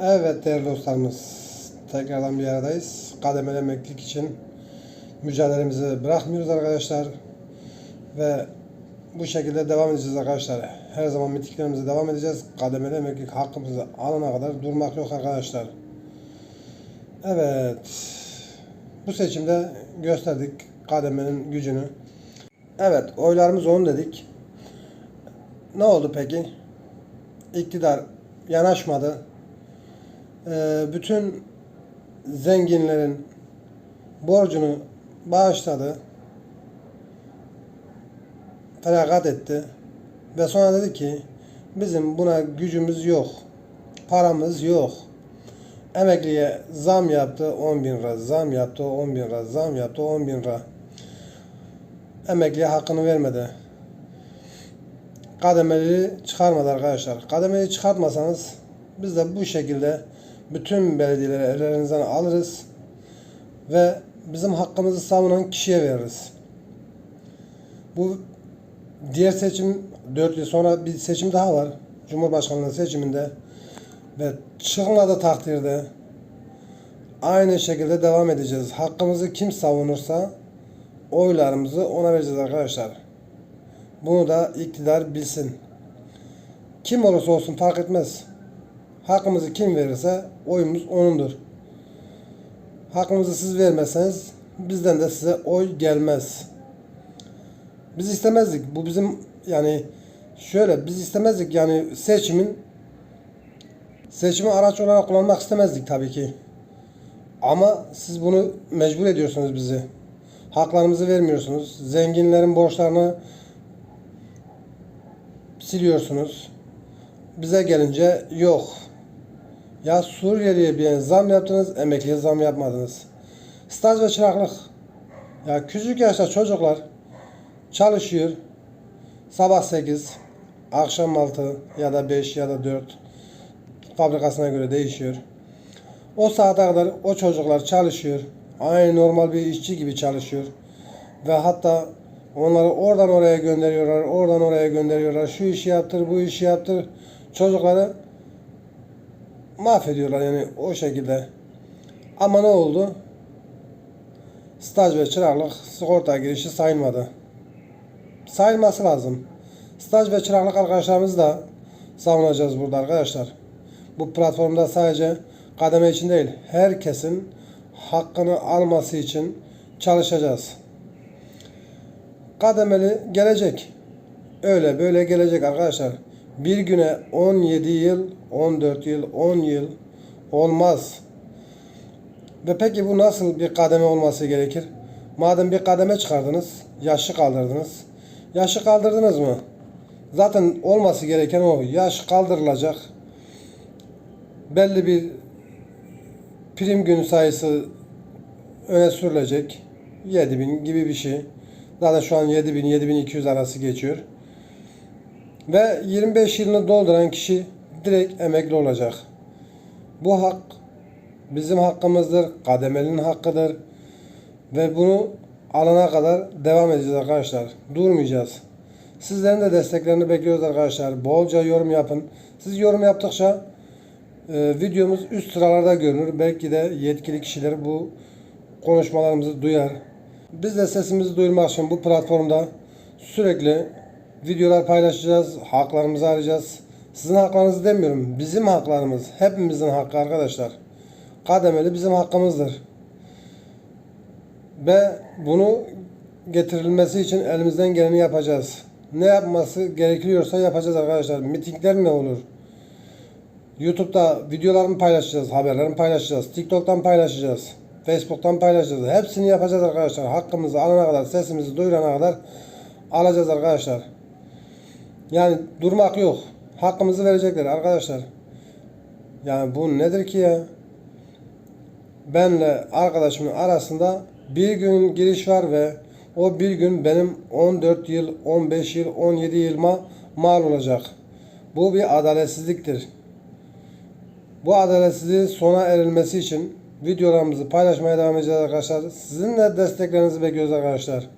Evet değerli dostlarımız, tekrardan bir aradayız. Kademeli emeklilik için mücadelemizi bırakmıyoruz arkadaşlar. Ve bu şekilde devam edeceğiz arkadaşlar. Her zaman mitiklerimize devam edeceğiz. Kademeli emeklilik hakkımızı alana kadar durmak yok arkadaşlar. Evet. Bu seçimde gösterdik kademenin gücünü. Evet oylarımız 10 dedik. Ne oldu peki? İktidar yanaşmadı. Ee, bütün zenginlerin borcunu bağışladı. Feragat etti. Ve sonra dedi ki bizim buna gücümüz yok. Paramız yok. Emekliye zam yaptı 10 bin lira, zam yaptı 10 bin lira, zam yaptı 10 bin lira. Emekliye hakkını vermedi. Kademeli çıkarmadı arkadaşlar. Kademeli çıkartmasanız biz de bu şekilde bütün belediyeleri ellerinizden alırız ve bizim hakkımızı savunan kişiye veririz. Bu diğer seçim 4 yıl sonra bir seçim daha var. Cumhurbaşkanlığı seçiminde ve çıkmadı takdirde aynı şekilde devam edeceğiz. Hakkımızı kim savunursa oylarımızı ona vereceğiz arkadaşlar. Bunu da iktidar bilsin. Kim olursa olsun fark etmez. Hakkımızı kim verirse oyumuz onundur. Hakkımızı siz vermezseniz bizden de size oy gelmez. Biz istemezdik. Bu bizim yani şöyle biz istemezdik yani seçimin seçimi araç olarak kullanmak istemezdik tabii ki. Ama siz bunu mecbur ediyorsunuz bizi. Haklarımızı vermiyorsunuz. Zenginlerin borçlarını siliyorsunuz. Bize gelince yok. Ya Suriyeli'ye bir zam yaptınız, emekliye zam yapmadınız. Staj ve çıraklık. Ya küçük yaşta çocuklar çalışıyor. Sabah 8, akşam 6 ya da 5 ya da 4 fabrikasına göre değişiyor. O saate kadar o çocuklar çalışıyor. Aynı normal bir işçi gibi çalışıyor. Ve hatta onları oradan oraya gönderiyorlar, oradan oraya gönderiyorlar. Şu işi yaptır, bu işi yaptır. Çocukları mahvediyorlar yani o şekilde. Ama ne oldu? Staj ve çıraklık sigorta girişi sayılmadı. Sayılması lazım. Staj ve çıraklık arkadaşlarımızı da savunacağız burada arkadaşlar. Bu platformda sadece kademe için değil, herkesin hakkını alması için çalışacağız. Kademeli gelecek. Öyle böyle gelecek arkadaşlar. Bir güne 17 yıl, 14 yıl, 10 yıl olmaz. Ve peki bu nasıl bir kademe olması gerekir? Madem bir kademe çıkardınız, yaşı kaldırdınız. Yaşı kaldırdınız mı? Zaten olması gereken o. Yaş kaldırılacak. Belli bir prim günü sayısı öne sürülecek. 7000 gibi bir şey. Zaten şu an 7000 7200 arası geçiyor. Ve 25 yılını dolduran kişi direkt emekli olacak. Bu hak bizim hakkımızdır, kademelinin hakkıdır. Ve bunu alana kadar devam edeceğiz arkadaşlar. Durmayacağız. Sizlerin de desteklerini bekliyoruz arkadaşlar. Bolca yorum yapın. Siz yorum yaptıkça e, videomuz üst sıralarda görünür. Belki de yetkili kişiler bu konuşmalarımızı duyar. Biz de sesimizi duyurmak için bu platformda sürekli videolar paylaşacağız. Haklarımızı arayacağız. Sizin haklarınızı demiyorum. Bizim haklarımız. Hepimizin hakkı arkadaşlar. Kademeli bizim hakkımızdır. Ve bunu getirilmesi için elimizden geleni yapacağız. Ne yapması gerekiyorsa yapacağız arkadaşlar. Mitingler ne olur? YouTube'da videolarımı paylaşacağız, haberlerimi paylaşacağız. TikTok'tan paylaşacağız. Facebook'tan paylaşacağız. Hepsini yapacağız arkadaşlar. Hakkımızı alana kadar, sesimizi duyurana kadar alacağız arkadaşlar. Yani durmak yok. Hakkımızı verecekler arkadaşlar. Yani bu nedir ki ya? Benle arkadaşımın arasında bir gün giriş var ve o bir gün benim 14 yıl, 15 yıl, 17 yılıma mal olacak. Bu bir adaletsizliktir. Bu adaletsizliğin sona erilmesi için videolarımızı paylaşmaya devam edeceğiz arkadaşlar. Sizin de desteklerinizi bekliyoruz arkadaşlar.